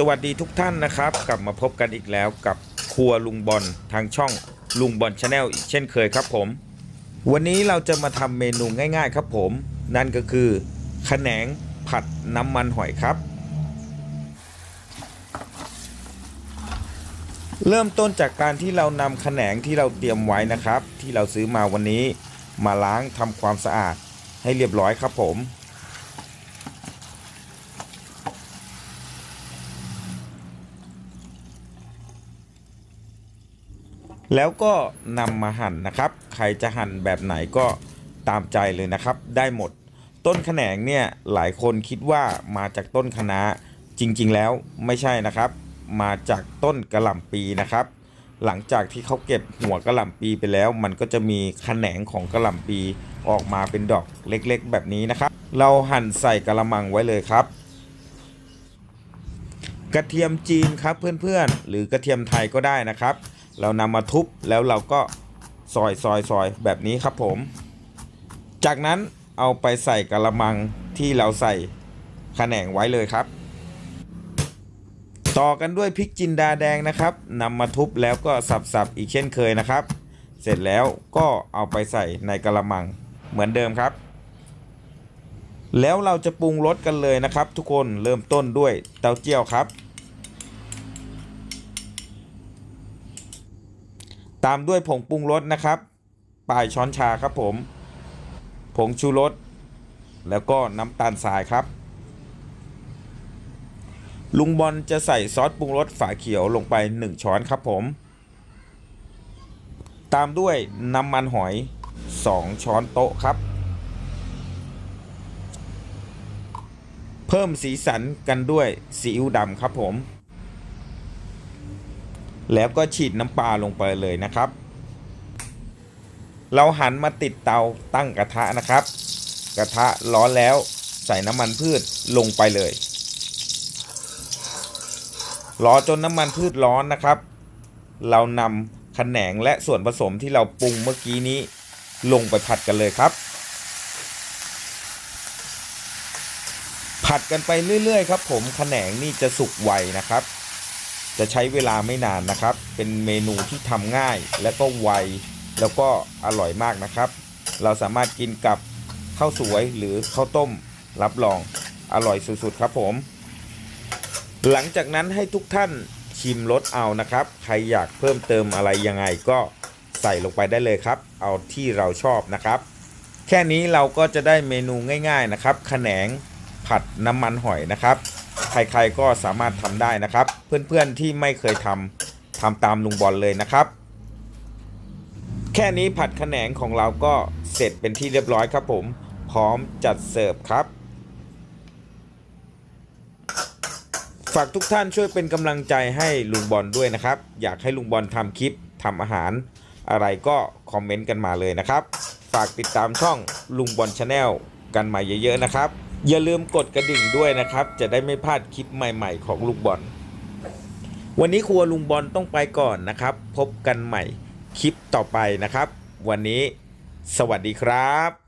สวัสดีทุกท่านนะครับ กลับมาพบกันอีกแล้วกับครัวลุงบอลทางช่องลุงบอลชาแนลอีกเช่นเคยครับผม วันนี้เราจะมาทำเมนูง่ายๆครับผม นั่นก็คือขแหนงผัดน้ำมันหอยครับ เริ่มต้นจากการที่เรานำขแหนงที่เราเตรียมไว้นะครับ ที่เราซื้อมาวันนี้มาล้างทำความสะอาดให้เรียบร้อยครับผม แล้วก็นำมาหั่นนะครับ ใครจะหั่นแบบไหนก็ตามใจเลยนะครับ ได้หมด ต้นขแหนงเนี่ยหลายคนคิดว่ามาจากต้นคะน้าจริงๆแล้วไม่ใช่นะครับ มาจากต้นกระหล่ำปีนะครับ หลังจากที่เขาเก็บหัวกระหล่ำปีไปแล้ว มันก็จะมีแขนงของกระหล่ำปีออกมาเป็นดอกเล็กๆ แบบนี้นะครับ เราหั่นใส่กระมังไว้เลยครับ กระเทียมจีนครับเพื่อนๆ หรือกระเทียมไทยก็ได้นะครับ เรานำมาทุบแล้วเราก็ซอยซอยซอยแบบนี้ครับผม จากนั้นเอาไปใส่กระมังที่เราใส่ขแหนงไว้เลยครับ ต่อกันด้วยพริกจินดาแดงนะครับนำมาทุบแล้วก็สับๆอีกเช่นเคยนะครับ เสร็จแล้วก็เอาไปใส่ในกระมังเหมือนเดิมครับ แล้วเราจะปรุงรสกันเลยนะครับ ทุกคนเริ่มต้นด้วยเต้าเจี้ยวครับ ตามด้วยผงปรุงรสนะครับปลายช้อนชาครับผม ผงชูรสแล้วก็น้ำตาลทรายครับ ลุงบอลจะใส่ซอสปรุงรสฝาเขียวลงไป 1 ช้อนครับผม ตามด้วยน้ำมันหอย 2 ช้อนโต๊ะครับ เพิ่มสีสันกันด้วยซีอิ๊วดำครับผม แล้วก็ฉีดน้ำปลาลงไปเลยนะครับ เราหันมาติดเตาตั้งกระทะนะครับ กระทะร้อนแล้วใส่น้ำมันพืชลงไปเลย รอจนน้ำมันพืชร้อนนะครับ เรานำขแหนงและส่วนผสมที่เราปรุงเมื่อกี้นี้ลงไปผัดกันเลยครับ ผัดกันไปเรื่อยๆ ครับ ผมขแหนงนี่จะสุกไวนะครับ จะใช้เวลาไม่นานนะครับ เป็นเมนูที่ทำง่ายและก็ไว แล้วก็อร่อยมากนะครับ เราสามารถกินกับข้าวสวยหรือข้าวต้ม รับรองอร่อยสุดๆครับผม หลังจากนั้นให้ทุกท่านชิมรสเอานะครับ ใครอยากเพิ่มเติมอะไรยังไงก็ใส่ลงไปได้เลยครับ เอาที่เราชอบนะครับ แค่นี้เราก็จะได้เมนูง่าย ๆนะครับขแหนงผัดน้ำมันหอยนะครับ ใครๆก็สามารถทำได้นะครับ เพื่อนๆที่ไม่เคยทำทำตามลุงบอลเลยนะครับ แค่นี้ผัดขแหนงของเราก็เสร็จเป็นที่เรียบร้อยครับผม พร้อมจัดเสิร์ฟครับฝากทุกท่านช่วยเป็นกำลังใจให้ลุงบอลด้วยนะครับ อยากให้ลุงบอลทำคลิปทำอาหาร อะไรก็คอมเมนต์กันมาเลยนะครับ ฝากติดตามช่องลุงบอลชาแนลกันมาเยอะๆนะครับ อย่าลืมกดกระดิ่งด้วยนะครับ จะได้ไม่พลาดคลิปใหม่ๆ ของลุงบอล วันนี้ครัวลุงบอลต้องไปก่อนนะครับ พบกันใหม่คลิปต่อไปนะครับ วันนี้ สวัสดีครับ